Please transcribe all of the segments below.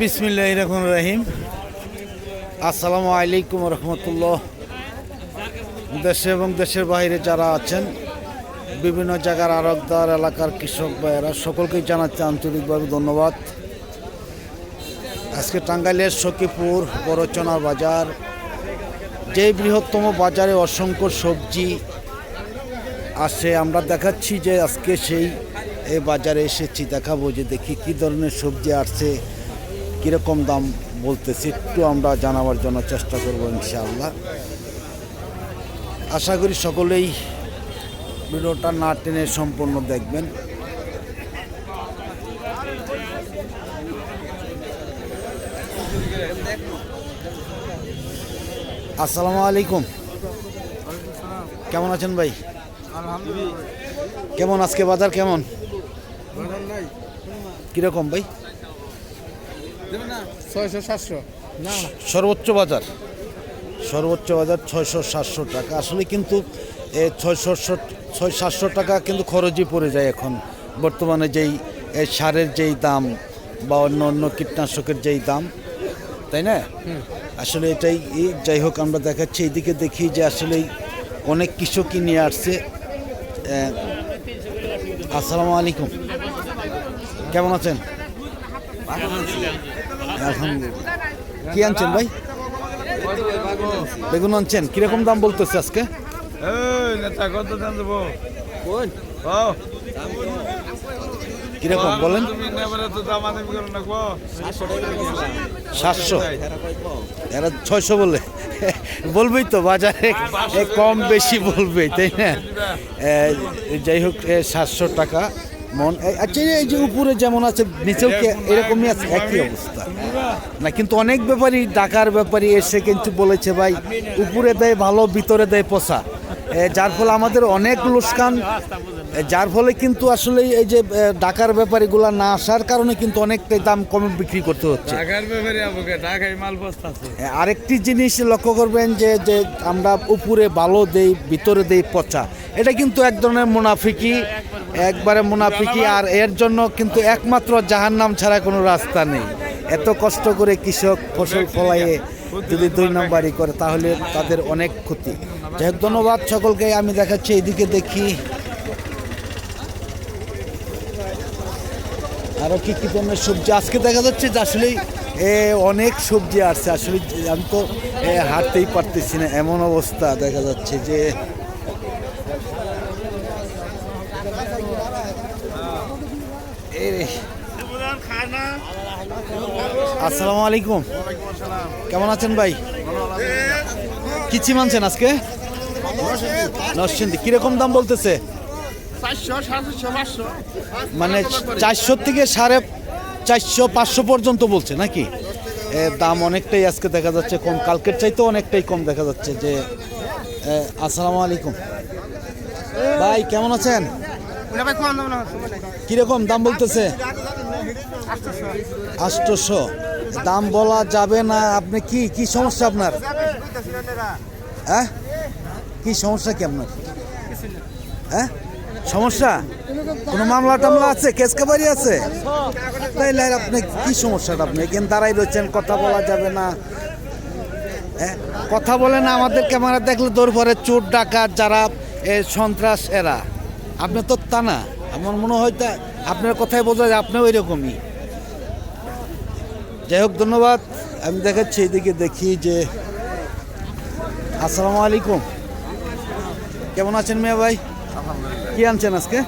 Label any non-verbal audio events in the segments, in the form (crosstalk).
বিসমিল্লাহ রহমান রহিম। আসসালামু আলাইকুম রহমতুল্লাহ। দেশে এবং দেশের বাইরে যারা আছেন, বিভিন্ন জায়গার আরকদার এলাকার কৃষক ভাইয়েরা সকলকেই জানাচ্ছি আন্তরিকভাবে ধন্যবাদ। আজকে টাঙ্গাইলের সখীপুর বড়চনার বাজার, যে বৃহত্তম বাজারে অসংখ্য সবজি আসে আমরা দেখাচ্ছি যে আজকে সেই এই বাজারে এসেছি দেখাবো যে দেখি কি ধরনের সবজি আসছে কীরকম দাম বলতেছি একটু আমরা জানাবার জন্য চেষ্টা করব ইনশাআল্লাহ। আশা করি সকলেই ভিডিওটা না টেনে সম্পূর্ণ দেখবেন। আসসালামু আলাইকুম। কেমন আছেন ভাই? কেমন আজকে বাজার কেমন? কীরকম ভাই? ছয়শো সাতশো। না। সর্বোচ্চ বাজার। সর্বোচ্চ বাজার ছয়শো সাতশো টাকা। আসলে কিন্তু এ ছয়শো ছয় সাতশো টাকা কিন্তু খরচই পড়ে যায় এখন। বর্তমানে যেই সারের যেই দাম বা অন্য অন্য কীটনাশকের যেই দাম তাই না? আসলে এটাই যাই হোক আমরা দেখাচ্ছি এইদিকে দেখি যে আসলে অনেক কৃষকই নিয়ে আসছে। আসসালামু আলাইকুম। কেমন আছেন? কি আনছেন ভাই? বেগুন আনছেন। কীরকম দাম বলতেছে আজকে? কীরকম বলেন। সাতশো। এরা ছয়শো বলে। বলবেই তো বাজারে কম বেশি বলবেই তাই না? যাই হোক সাতশো টাকা। মন আচ্ছা এই যে উপরে যেমন আছে, নিচেও এরকমই আছে? একই অবস্থা। না, কিন্তু অনেক ব্যাপারই ডাকার ব্যাপারই এসে কিন্তু বলেছে, ভাই, উপরে দেয় ভালো, ভিতরে দেয় পোষা যার ফলে আমাদের অনেক লোকসান যার ফলে কিন্তু আসলে এই যে ঢাকার ব্যাপারীগুলো না আসার কারণে কিন্তু অনেকটাই দাম কমে বিক্রি করতে হচ্ছে। আরেকটি জিনিস লক্ষ্য করবেন যে যে আমরা উপরে ভালো দেই ভিতরে দেই পচা। এটা কিন্তু এক ধরনের মুনাফিকি একবারে মুনাফিকি আর এর জন্য কিন্তু একমাত্র জাহান্নাম ছাড়া কোনো রাস্তা নেই। এত কষ্ট করে কৃষক ফসল ফলাইয়ে যদি দুই নম্বরই করে তাহলে তাদের অনেক ক্ষতি। যাই ধন্যবাদ সকলকে। আমি দেখাচ্ছি এদিকে দেখি। আরও কি কি ধরনের সবজি? আজকে দেখা যাচ্ছে যে আসলে অনেক সবজি আসছে। আসলে আমি তো হাঁটতেই পারতেছি না। এমন অবস্থা দেখা যাচ্ছে যে আসসালামু আলাইকুম। কেমন আছেন ভাই? কি চিম আনছেন আজকে? নরসিংদী। কীরকম দাম বলতেছে? মানে চারশো থেকে সাড়ে চারশো পাঁচশো পর্যন্ত বলছে নাকি? দাম অনেকটাই আজকে দেখা যাচ্ছে কম। কালকের চাইতে অনেকটাই কম দেখা যাচ্ছে যে আসসালামু আলাইকুম। ভাই কেমন আছেন? কীরকম দাম বলতেছে? আটশোশো দাম বলা যাবে না। আপনি কি কি সমস্যা আপনার? হ্যাঁ? কি সমস্যা কি আপনার? হ্যাঁ? সমস্যা? কোনো মামলা টামলা আছে? কেস কাবারি আছে? তাইলে আপনি কি সমস্যাটা আপনি? এখানে দাঁড়াই রয়েছেন, কথা বলা যাবে না। হ্যাঁ? কথা বলে না, আমাদের ক্যামেরা দেখলে দৌড় পরে চোর, ডাকাত, যারা সন্ত্রাস, এরা। আপনি তো তা না। আমার মনে হয় তা আপনার কথাই বোঝা যায়, আপনিও এরকমই। যাই হোক, ধন্যবাদ। আমি দেখাচ্ছি, এদিকে দেখি যে, আসসালামু আলাইকুম। কেমন আছেন মিয়া ভাই? কি আনছেন আজকে?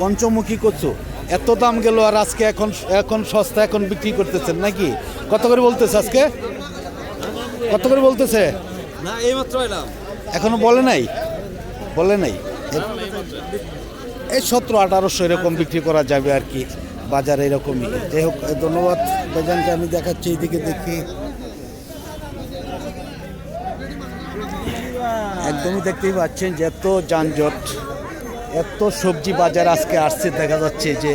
পঞ্চমুখী কচু। এত দাম গেল আর আজকে এখন এখন সস্তা এখন বিক্রি করতেছেন নাকি? কত করে বলতেছে আজকে? কত করে বলতেছে? না এইমাত্র এলাম। এখনও বলে নাই? বলে নাই? এই সতেরো আঠারোশো এরকম বিক্রি করা যাবে আর কি। বাজারে এরকমই। যাই হোক ধন্যবাদ। বেজানকে আমি দেখাচ্ছি এইদিকে দেখি। একদমই দেখতেই পাচ্ছেন যে এত যানজট এত সবজি বাজার আজকে আসছে দেখা যাচ্ছে যে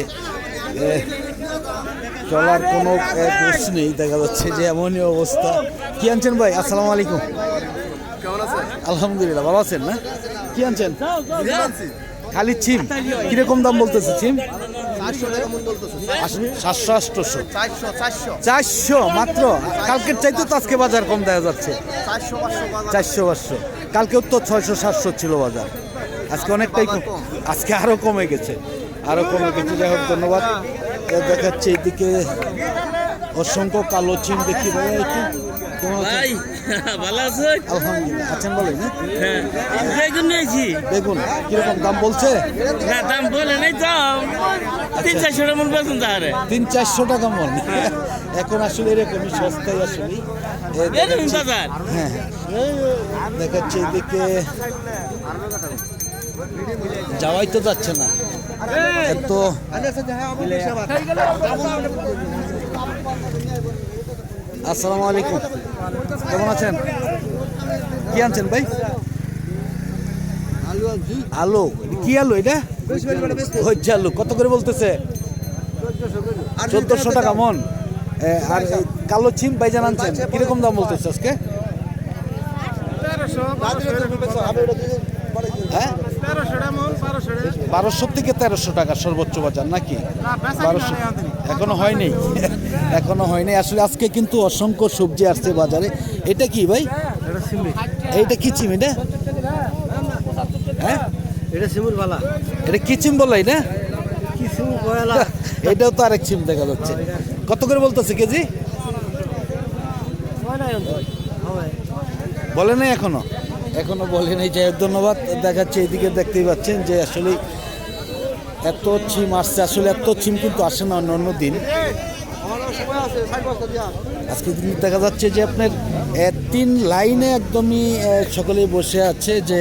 চলার কোনো এ, নেই দেখা যাচ্ছে যে এমনই অবস্থা। কি আনছেন ভাই? আসসালামু আলাইকুম। কেমন আছেন? আলহামদুলিল্লাহ ভালো আছেন না? কি আনছেন? খালি ছিম। কীরকম দাম বলতেছে ছিম? সাতশো আটশোশো। চারশো মাত্র? কালকের চাইতে তো আজকে বাজার কম দেখা যাচ্ছে। চারশো পাঁচশো চারশো পাঁচশো। কালকেও তো ছয়শো সাতশো ছিল বাজার। আজকে অনেকটাই আজকে আরও কমে গেছে। আরও কমে গেছে। যাই হোক ধন্যবাদ। দেখাচ্ছে এইদিকে অসংখ্য কালো চিন দেখি ভাই একটু ভাই ভালো আছো আলহামদুলিল্লাহ। আছেন বলেন হ্যাঁ? বেগুন নিয়েছি। দেখুন কীরকম দাম বলছে? না দাম বলে নাই তো। তিন চারশো টাকা মন তিন চারশো টাকা মন। এখন আসলে এরকমই সস্তায় আসলে হ্যাঁ। দেখাচ্ছে এদিকে। যাওয়াই তো যাচ্ছে না। এত আসসালামু আলাইকুম। কেমন আছেন? কি আনছেন ভাই? আলু। কি আলু এটা? হচ্ছে আলু কত করে বলতেছে? চোদ্দশো টাকা মন। আর কালো ছিম বাইজান আনছেন কীরকম দাম বলতেছে আজকে? হ্যাঁ? বারোশো থেকে তেরোশো টাকা সর্বোচ্চ বাজার নাকি? বারোশো। এখনও হয়নি? এখনও হয়নি। আসলে আজকে কিন্তু অসংখ্য সবজি আসছে বাজারে। এটা কি ভাই? এইটা কি চিম এটা? হ্যাঁ? এটা শিমুর বালা। এটা কি চিম বলাই না এটাও তো আরেক চিম দেখা যাচ্ছে। কত করে বলতেছে কেজি? বলে নাই এখনও? এখনও বলে নাই যাই ধন্যবাদ দেখাচ্ছে এইদিকে দেখতেই পাচ্ছেন যে আসলে এত ছিম আসছে আসলে এত ছিম কিন্তু আসে না অন্য অন্য দিন। আজকে দিন দেখা যাচ্ছে যে আপনার তিন লাইনে একদমই এ, সকলেই বসে আছে যে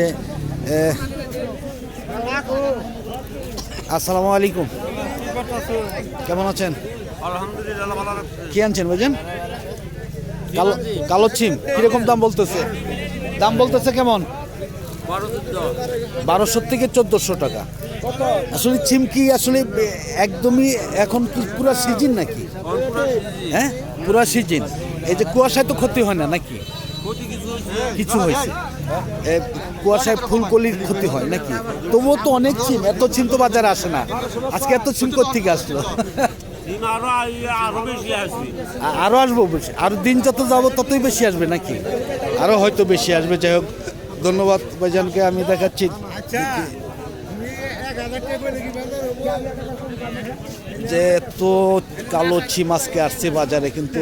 আসসালামু আলাইকুম। কেমন আছেন? কি আনছেন বুঝেন কালো কালো ছিম কীরকম দাম বলতেছে? দাম বলতেছে কেমন? বারোশো থেকে চোদ্দোশো টাকা। আসলে ছিম কি আসলে একদমই এখন কি পুরো সিজন নাকি? হ্যাঁ? পুরো সিজন। এই যে কুয়াশায় তো ক্ষতি হয় না নাকি? কিছু হয়েছে। কুয়াশায় ফুলকলির ক্ষতি হয় নাকি? তবুও তো অনেক ছিম এত ছিম তো বাজারে আসে না। আজকে এত ছিম থেকে আসলো? আরও আসবে। বেশি আরও দিন যত যাব ততই বেশি আসবে নাকি? আরও হয়তো বেশি আসবে। যাই হোক ধন্যবাদ ভাইজানকে। আমি দেখাচ্ছি যে তো কালো ছিম আজকে আসছে বাজারে কিন্তু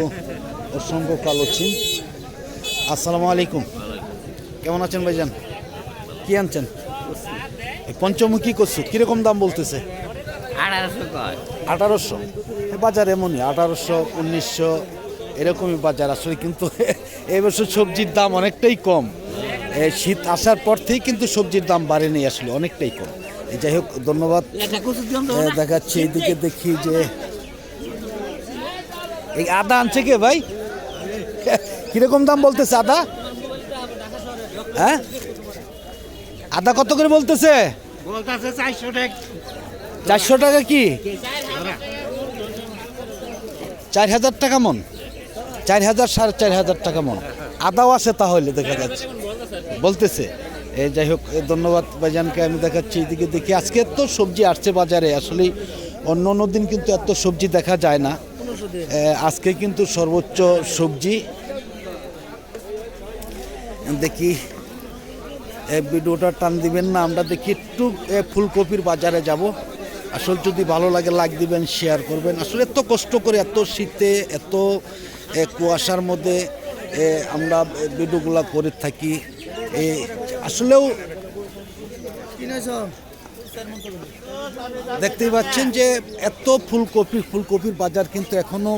অসংখ্য কালো ছিম। আসসালামু আলাইকুম। কেমন আছেন ভাইজান? কি আনছেন? পঞ্চমুখী করছ কীরকম দাম বলতেছে? আঠারোশো বাজার এমনই আঠারোশো উনিশশো এরকমই বাজার আসলে কিন্তু এই বছর সবজির দাম অনেকটাই কম। শীত আসার পর থেকেই কিন্তু সবজির দাম বাড়েনি আসলে অনেকটাই কম। যাই হোক ধন্যবাদ। দেখাচ্ছি এইদিকে দেখি যে এই আদা আনছে কে ভাই? কীরকম দাম বলতেছে আদা? হ্যাঁ? আদা কত করে বলতেছে? বলতেছে চারশো টাকা। চারশো টাকা কি? চার হাজার টাকা মন। চার হাজার সাড়ে চার হাজার টাকা মন। আদাও আছে তাহলে, দেখা যাচ্ছে। বলতেছে এই যাই হোক ধন্যবাদ ভাইজানকে, আমি দেখাচ্ছি এদিকে, দেখি। আজকে তো সবজি আসছে বাজারে আসলে অন্য অন্য দিন কিন্তু এত সবজি দেখা যায় না। আজকে কিন্তু সর্বোচ্চ সবজি। দেখি ভিডিওটা টান দিবেন না, আমরা দেখি একটু ফুলকপির বাজারে যাব। আসলে যদি ভালো লাগে লাইক দিবেন শেয়ার করবেন। আসলে এত কষ্ট করে, এত শীতে, এত কুয়াশার মধ্যে আমরা ভিডিওগুলা করে থাকি। আসলেও দেখতেই পাচ্ছেন যে এত ফুলকপি, ফুলকপির বাজার কিন্তু এখনও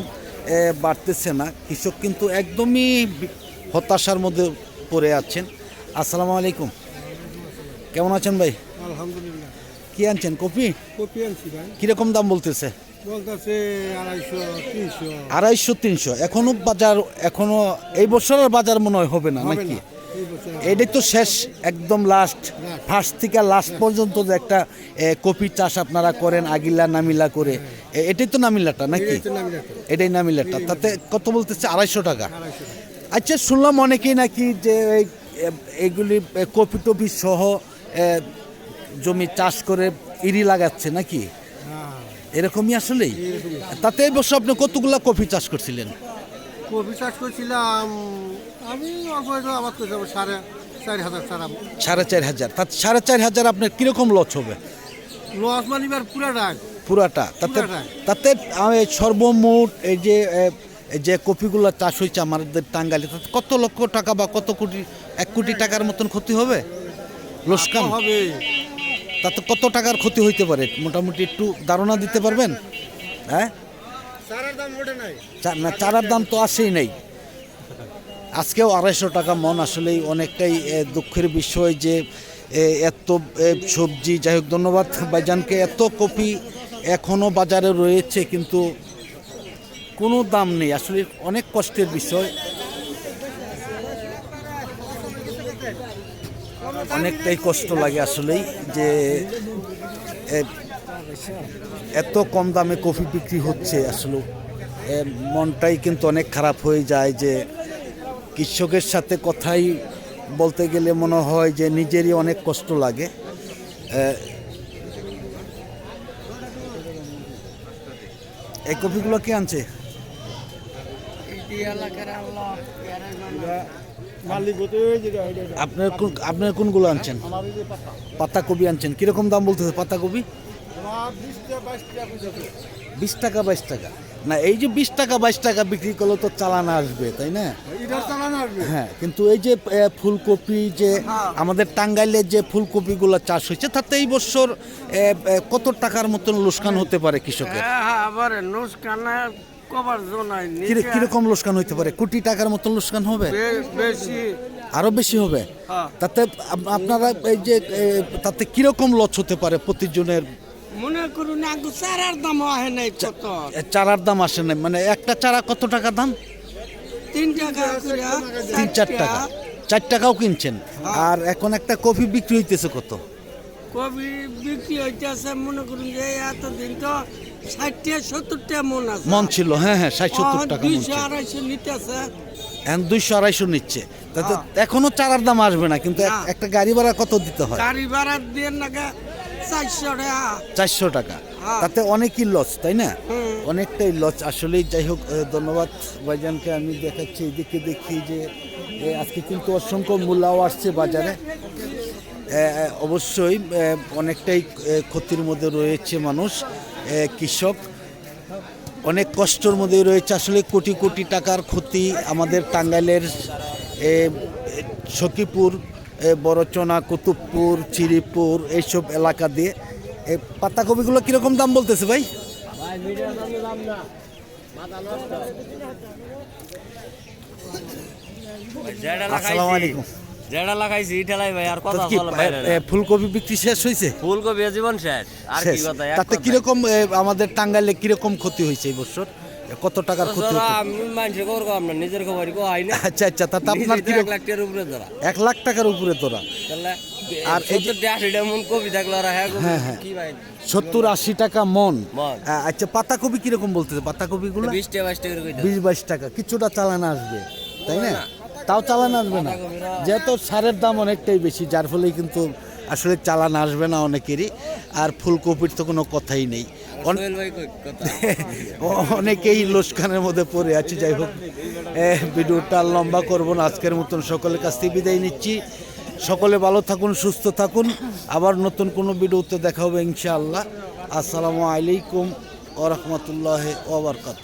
বাড়তেছে না। কৃষক কিন্তু একদমই হতাশার মধ্যে পড়ে আছেন। আসসালামু আলাইকুম। কেমন আছেন ভাই? আলহামদুলিল্লাহ। কি আনছেন? কপি? কপি আনছি ভাই। কীরকম দাম বলতেছে? বলতেছে আড়াইশো তিনশো। আড়াইশো তিনশো। এখনও বাজার এখনও এই বছরের বাজার মনে হয় হবে না নাকি? এটাই তো শেষ একদম লাস্ট ফার্স্ট থেকে লাস্ট পর্যন্ত যে একটা কপি চাষ আপনারা করেন আগিলা নামিলা করে। এটাই তো নামিলাটা নাকি? এটাই নামিলাটা। তাতে কত বলতেছে? আড়াইশো টাকা। আচ্ছা শুনলাম অনেকেই নাকি যে এই, এইগুলি কপি টপি সহ জমি চাষ করে ইরি লাগাচ্ছে নাকি? এরকমই আসলেই? তাতে এই বছর আপনি কতগুলা কফি চাষ করছিলেন? কপি চাষ করছিলাম আমি আবাদ করছিলাম সাড়ে চার হাজার সাড়ে চার হাজার। তাতে সাড়ে চার হাজার আপনার কীরকম লস হবে? লস মানিবার পুরা ডাক। পুরাটা। তাতে পুরাটা। তাতে আমি সর্বমোট এই যে এই যে কপিগুলো চাষ হয়েছে আমাদের টাঙ্গাইলে তাতে কত লক্ষ টাকা বা কত কোটি এক কোটি টাকার মতন ক্ষতি হবে? লোসকান হবে। তাতে কত টাকার ক্ষতি হইতে পারে? মোটামুটি একটু ধারণা দিতে পারবেন? হ্যাঁ? না চারার দাম তো আসেই নাই। আজকেও আড়াইশো টাকা মন আসলেই অনেকটাই দুঃখের বিষয় যে এত সবজি যাই হোক ধন্যবাদ ভাইজানকে এত কপি এখনও বাজারে রয়েছে কিন্তু কোনো দাম নেই। আসলে অনেক কষ্টের বিষয়। অনেকটাই কষ্ট লাগে আসলেই যে এত কম দামে কফি বিক্রি হচ্ছে আসলে মনটাই কিন্তু অনেক খারাপ হয়ে যায় যে, কৃষকের সাথে কথাই বলতে গেলে মনে হয় যে, নিজেরই অনেক কষ্ট লাগে। এই কপিগুলো কে আনছে? আপনার কোন আপনার কোনগুলো আনছেন? পাতাকপি আনছেন। কীরকম দাম বলতেছে পাতাকপি? বিশ টাকা বাইশ টাকা। না এই যে বিশ টাকা বাইশ টাকা বিক্রি করলে তো চালান আসবে তাই না? এটা চালানো আসবে। হ্যাঁ কিন্তু এই যে ফুলকপি যে আমাদের টাঙ্গাইলের যে ফুলকপিগুলো চাষ হয়েছে তাতে এই বছর কত টাকার মতন লোসকান হতে পারে কৃষকের? হ্যাঁ হ্যাঁ আবার নুসকানা কবার কীরকম লোসকান হইতে পারে? কোটি টাকার মতন লোসকান হবে? বেশি। আরও বেশি হবে? হ্যাঁ। তাতে আপনারা এই যে তাতে কীরকম লস হতে পারে প্রতিজনের? মনে করুন আগে চারার দাম আহে নাই কত? চারার দাম আসে না মানে একটা চারা কত টাকা দাম? তিন টাকা করে তিন চার টাকা। চার টাকাও কিনছেন? আর এখন একটা কফি বিক্রি হইতেছে কত? কবি বিক্রি হইতেছে মনে করুন যে এতদিন তো ষাটটা সত্তরটা মন আছে। মন ছিল হ্যাঁ হ্যাঁ ষাট সত্তর টাকা মন দুইশো ছিল। আড়াইশো নিতেছে এখন দুইশো আড়াইশো নিচ্ছে। তাতে এখনও চারার দাম আসবে না কিন্তু এক- না। একটা গাড়ি ভাড়া কত দিতে হয়? গাড়ি ভাড়া দিয়ে নাকি চারশো টাকা। চারশো টাকা। হ্যাঁ। তাতে অনেকই লস তাই না? হুম। অনেকটাই লস আসলেই যাই হোক ধন্যবাদ ভাইজানকে। আমি দেখাচ্ছি এদিকে দেখি যে এ, আজকে কিন্তু অসংখ্য মূল্যাও আসছে বাজারে। এ, এ, অবশ্যই এ, অনেকটাই এ, ক্ষতির মধ্যে রয়েছে মানুষ। কৃষক অনেক কষ্টর মধ্যে রয়েছে। আসলে কোটি কোটি টাকার ক্ষতি আমাদের টাঙ্গাইলের সখীপুর বড়চনা, কুতুবপুর, চিরিপুর, এইসব এলাকা দিয়ে। পাতাকপিগুলো কীরকম দাম বলতেছে ভাই? আসসালামু আলাইকুম। যেটা লাগাইছি ইটালাই ভাই আর কথা কি বলা ফুলকপি বিক্রি শেষ হয়েছে? ফুলকপি জীবন শেষ আর কি কথা তাতে। কীরকম আমাদের টাঙ্গাইলে কীরকম ক্ষতি হয়েছে এই বছর? কত টাকার ক্ষতি আমি মানুষের খবর কম না নিজের খবর কো হয় না। আচ্ছা আচ্ছা তাতে আপনার এক কীরকম লাখ টাকার উপরে ধরা। এক লাখ টাকার উপরে তোরা তাহলে আর এই যে- সত্তর আশি টাকা মন কপি থাকল আর হ্যাঁ হ্যাঁ, হ্যাঁ। কি ভাই? সত্তর আশি টাকা মন। আচ্ছা পাতাকপি কীরকম বলতেছে? পাতাকপিগুলো? বিশ টাকা বাইশ টাকা করে কইতে বিশ বাইশ টাকা। কিছুটা চালানো আসবে তাই না তাও চালান আসবে না। যেহেতু সারের দাম অনেকটাই বেশি যার ফলে কিন্তু আসলে চালান আসবে না অনেকেরই আর ফুলকপির তো কোনো কথাই নেই। (laughs) অনেকেই লোসখানের মধ্যে পড়ে আছে যাই হোক। ভিডিওটা লম্বা করব না আজকের মতন সকলের কাছ থেকে বিদায় নিচ্ছি। সকলে ভালো থাকুন সুস্থ থাকুন। আবার নতুন কোনো ভিডিওতে দেখা হবে ইনশাআল্লাহ। আসসালামু আলাইকুম ওরহমতুল্লাহ ওবরকাত